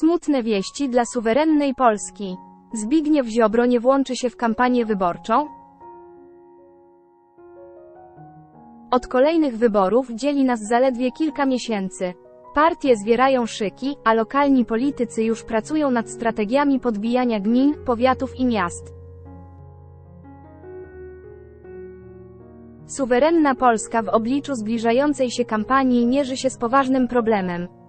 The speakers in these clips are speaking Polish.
Smutne wieści dla suwerennej Polski. Zbigniew Ziobro nie włączy się w kampanię wyborczą? Od kolejnych wyborów dzieli nas zaledwie kilka miesięcy. Partie zwierają szyki, a lokalni politycy już pracują nad strategiami podbijania gmin, powiatów i miast. Suwerenna Polska w obliczu zbliżającej się kampanii mierzy się z poważnym problemem.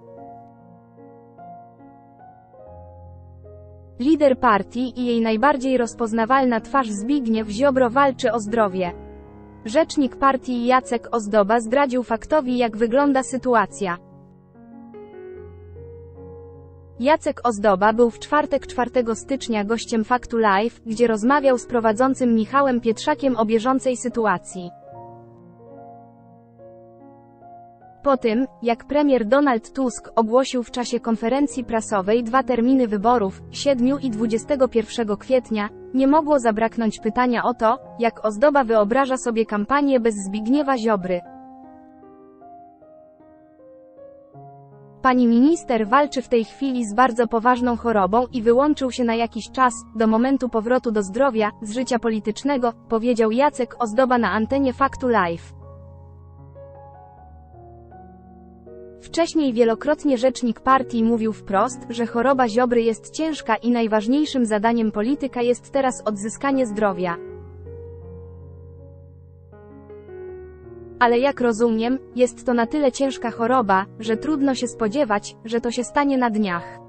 Lider partii i jej najbardziej rozpoznawalna twarz Zbigniew Ziobro walczy o zdrowie. Rzecznik partii Jacek Ozdoba zdradził faktowi jak wygląda sytuacja. Jacek Ozdoba był w czwartek 4 stycznia gościem Faktu Live, gdzie rozmawiał z prowadzącym Michałem Pietrzakiem o bieżącej sytuacji. Po tym, jak premier Donald Tusk ogłosił w czasie konferencji prasowej dwa terminy wyborów, 7 i 21 kwietnia, nie mogło zabraknąć pytania o to, jak Ozdoba wyobraża sobie kampanię bez Zbigniewa Ziobry. Pani minister walczy w tej chwili z bardzo poważną chorobą i wyłączył się na jakiś czas, do momentu powrotu do zdrowia, z życia politycznego, powiedział Jacek Ozdoba na antenie Faktu Live. Wcześniej wielokrotnie rzecznik partii mówił wprost, że choroba Ziobry jest ciężka i najważniejszym zadaniem polityka jest teraz odzyskanie zdrowia. Ale jak rozumiem, jest to na tyle ciężka choroba, że trudno się spodziewać, że to się stanie na dniach.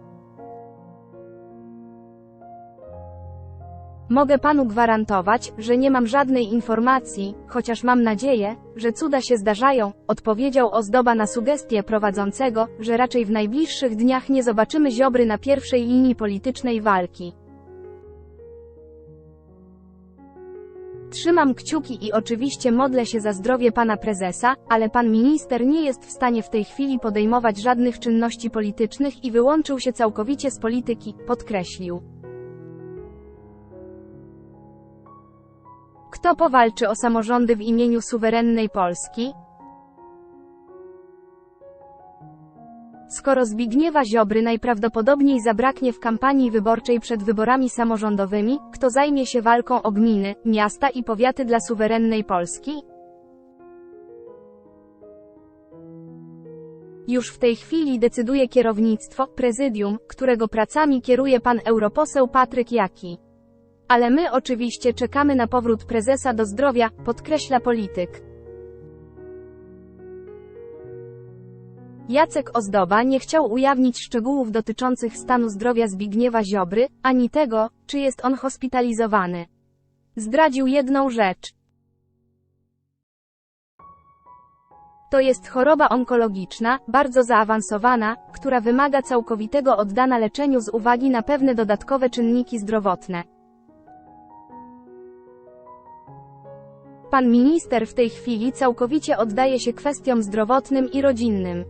Mogę panu gwarantować, że nie mam żadnej informacji, chociaż mam nadzieję, że cuda się zdarzają, odpowiedział Ozdoba na sugestię prowadzącego, że raczej w najbliższych dniach nie zobaczymy Ziobry na pierwszej linii politycznej walki. Trzymam kciuki i oczywiście modlę się za zdrowie pana prezesa, ale pan minister nie jest w stanie w tej chwili podejmować żadnych czynności politycznych i wyłączył się całkowicie z polityki, podkreślił. Kto powalczy o samorządy w imieniu suwerennej Polski? Skoro Zbigniewa Ziobry najprawdopodobniej zabraknie w kampanii wyborczej przed wyborami samorządowymi, kto zajmie się walką o gminy, miasta i powiaty dla suwerennej Polski? Już w tej chwili decyduje kierownictwo, prezydium, którego pracami kieruje pan europoseł Patryk Jaki. Ale my oczywiście czekamy na powrót prezesa do zdrowia, podkreśla polityk. Jacek Ozdoba nie chciał ujawnić szczegółów dotyczących stanu zdrowia Zbigniewa Ziobry, ani tego, czy jest on hospitalizowany. Zdradził jedną rzecz. To jest choroba onkologiczna, bardzo zaawansowana, która wymaga całkowitego oddana leczeniu z uwagi na pewne dodatkowe czynniki zdrowotne. Pan minister w tej chwili całkowicie oddaje się kwestiom zdrowotnym i rodzinnym.